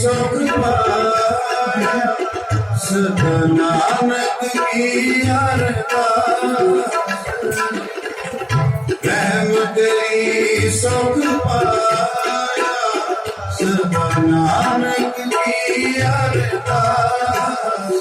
ਸੁਖ ਪਾਇਆ ਸਤ ਨਾਨਕ ਕੀ ਅਰਦਾਸ ਰਹਿਮ ਤੇਰੀ ਸੁਖ ਪਾਇਆ ਸਤ ਨਾਨਕ ਕੀ ਅਰਦਾਸ।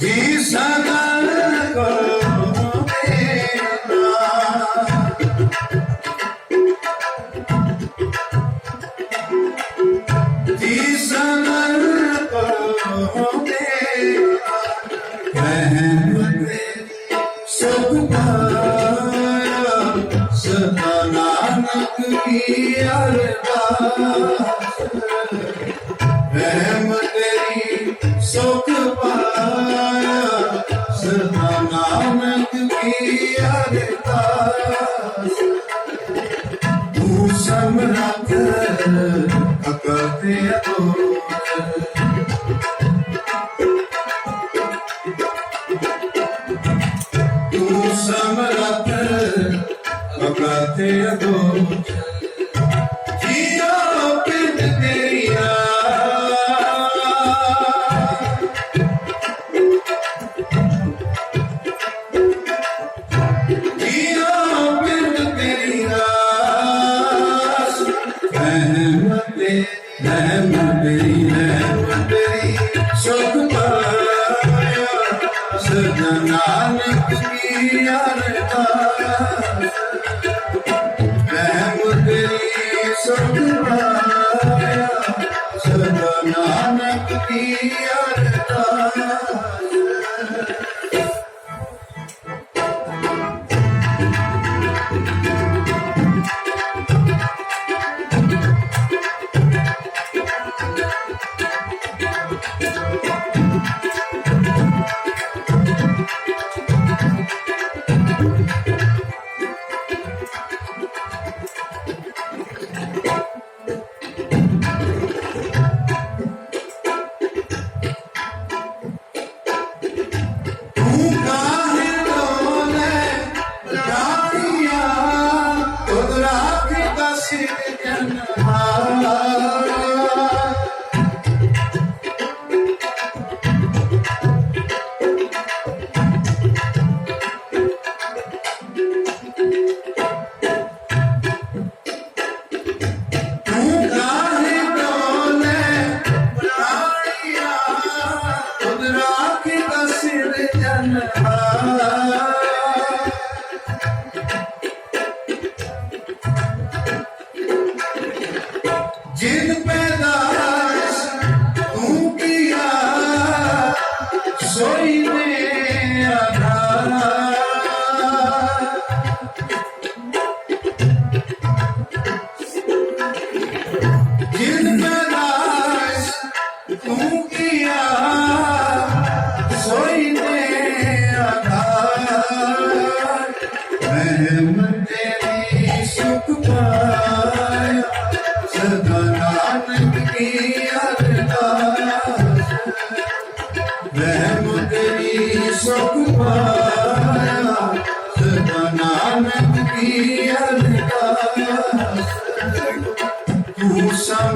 ਜੀ ਸਗਲ ਕੋ ਮੇਰਾ ਜੀ ਸਗਲ ਕੋ ਮੇਰਾ ਮਹਿਮਤ ਸਭ ਪਾਇਆ ਸਦਾ ਨਾਨਕ ਕੀ ਅਰਦਾਸ ਰਹਿਮਤ ਤੇਰੀ ਸੋ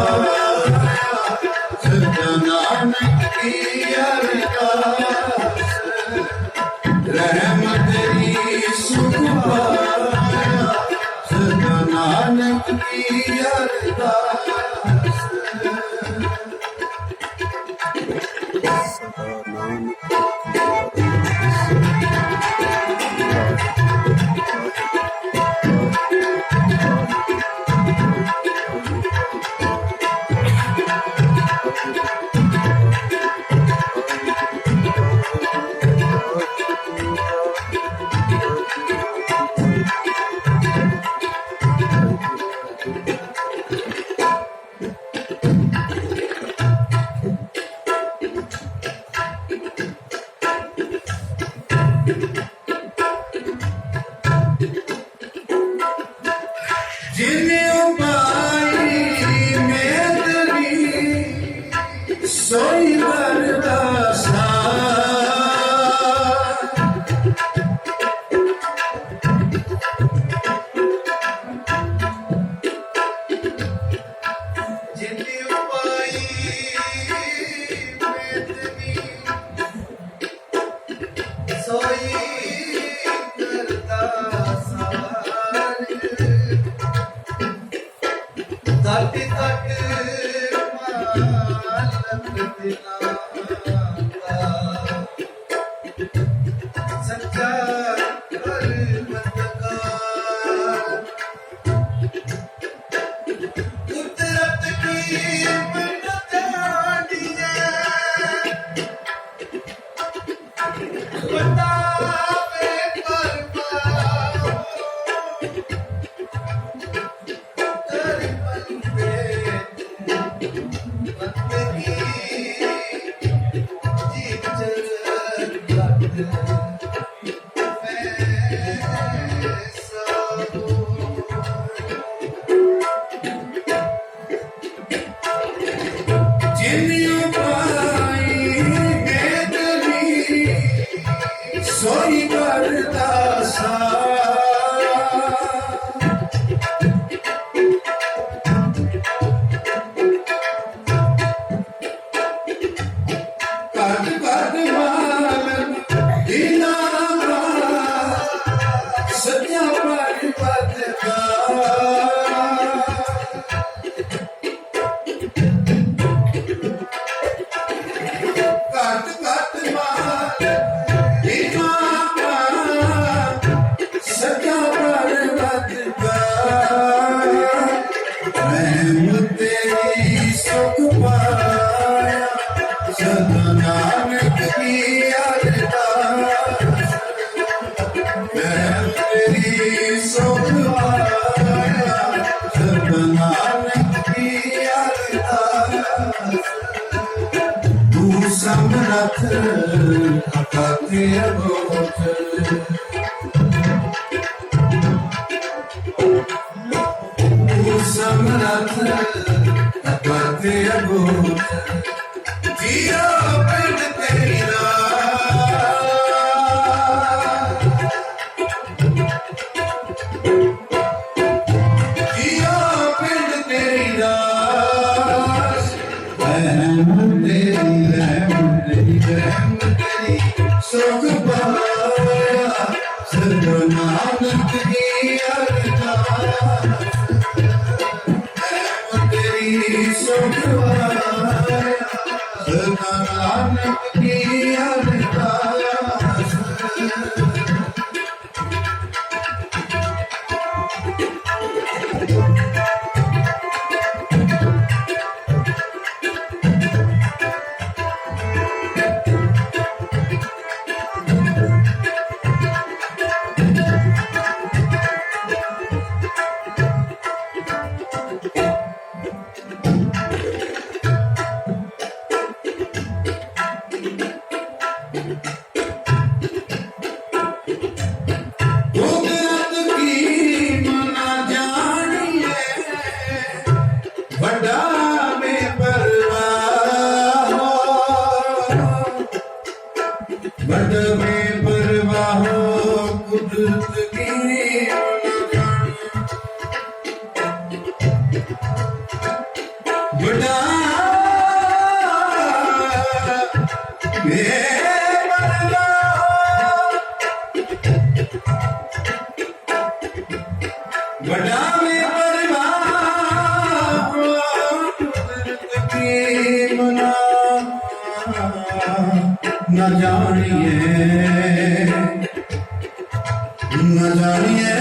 Oh, 所以 तू समरथ अकथ्य तू समरथ अकथ्य गोत्र ਰਹਿਮ ਤੇਰੀ ਰਹਿਮ ਤੇਰੀ ਰਹਿਮ ਤੇਰੀ ਸੁਖ ਪਾਇਆ ਸਤਿਗੁਰੂ ਨਾਨਕ ਦੀ ਅਰਦਾਸ ਤੇਰੀ ਸੁਖ ਪਾਇਆ ਸਤਿਗੁਰੂ ਨਾਨਕ But the ਨਾ ਜਾਣੀਏ। ਨਾ ਜਾਣੀਏ।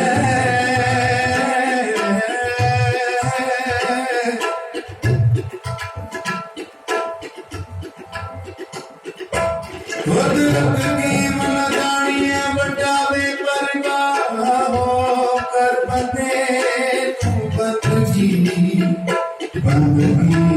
ਵਦਰਤ ਕੀ ਮਨ ਜਾਣੀਏ ਵਟਾਵੇ ਪਰਗਾ ਹੋ ਕਰ ਬਤੇ ਤੂੰ ਬਤ ਜੀਨੀ ਬੰਦਗੀ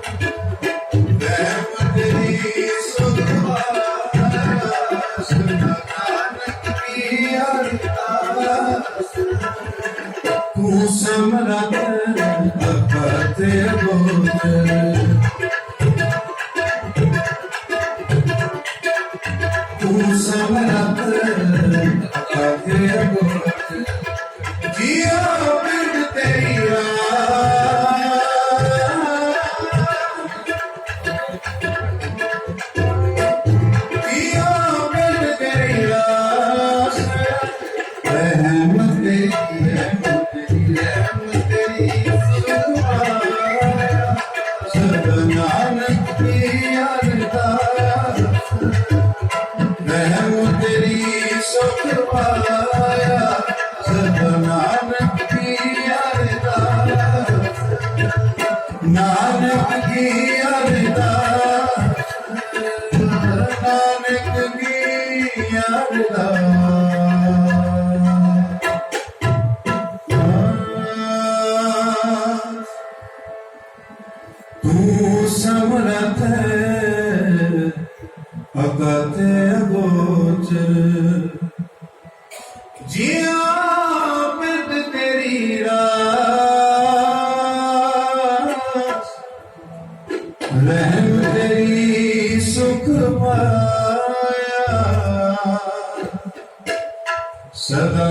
سمرة تفتي بوتر love.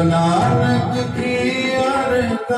ਸਦਾ ਨਾਨਕ ਕੀ ਅਰਦਾਸ